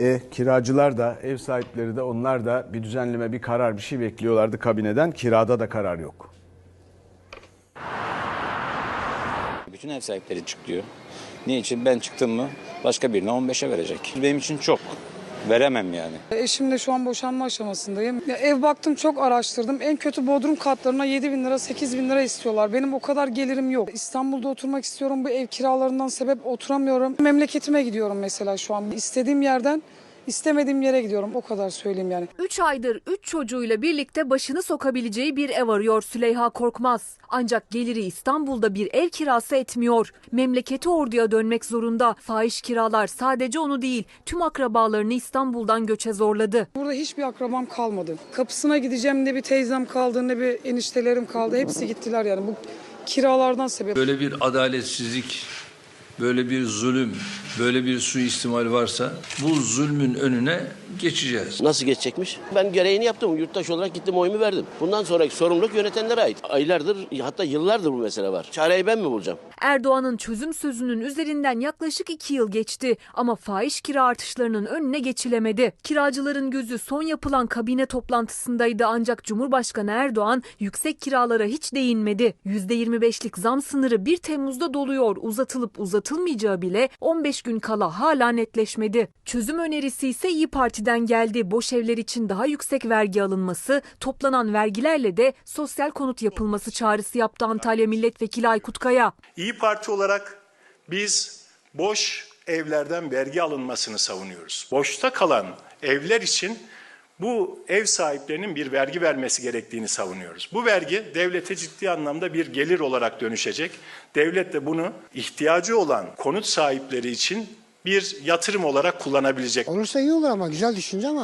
E, kiracılar da, ev sahipleri de onlar da bir düzenleme, bir karar, bir şey bekliyorlardı kabineden. Kirada da karar yok. Bütün ev sahipleri çık diyor. Niçin? Ben çıktım mı başka birine 15'e verecek. Benim için çok. Veremem yani. Eşimle şu an boşanma aşamasındayım. Ya ev baktım çok araştırdım. En kötü bodrum katlarına 7 bin lira 8 bin lira istiyorlar. Benim o kadar gelirim yok. İstanbul'da oturmak istiyorum. Bu ev kiralarından sebep oturamıyorum. Memleketime gidiyorum mesela şu an. İstediğim yerden istemediğim yere gidiyorum. O kadar söyleyeyim yani. 3 aydır 3 çocuğuyla birlikte başını sokabileceği bir ev arıyor Süleyha Korkmaz. Ancak geliri İstanbul'da bir ev kirası etmiyor. Memleketi orduya dönmek zorunda. Fahiş kiralar sadece onu değil tüm akrabalarını İstanbul'dan göçe zorladı. Burada hiçbir akrabam kalmadı. Kapısına gideceğim ne bir teyzem kaldı ne bir eniştelerim kaldı. Hepsi gittiler yani bu kiralardan sebep. Böyle bir adaletsizlik, böyle bir zulüm, böyle bir suistimal varsa bu zulmün önüne geçeceğiz. Nasıl geçecekmiş? Ben gereğini yaptım. Yurttaş olarak gittim oyumu verdim. Bundan sonraki sorumluluk yönetenlere ait. Aylardır hatta yıllardır bu mesele var. Çareyi ben mi bulacağım? Erdoğan'ın çözüm sözünün üzerinden yaklaşık 2 yıl geçti ama fahiş kira artışlarının önüne geçilemedi. Kiracıların gözü son yapılan kabine toplantısındaydı ancak Cumhurbaşkanı Erdoğan yüksek kiralara hiç değinmedi. %25'lik zam sınırı 1 Temmuz'da doluyor. Uzatılıp uzatılmayacağı bile 15 gün kala hala netleşmedi. Çözüm önerisi ise İyi Parti'den geldi. Boş evler için daha yüksek vergi alınması, toplanan vergilerle de sosyal konut yapılması çağrısı yaptı Antalya Milletvekili Aykut Kaya. İyi Parti olarak biz boş evlerden vergi alınmasını savunuyoruz. Boşta kalan evler için bu ev sahiplerinin bir vergi vermesi gerektiğini savunuyoruz. Bu vergi devlete ciddi anlamda bir gelir olarak dönüşecek. Devlet de bunu ihtiyacı olan konut sahipleri için bir yatırım olarak kullanabilecek. Olursa iyi olur ama güzel düşünce ama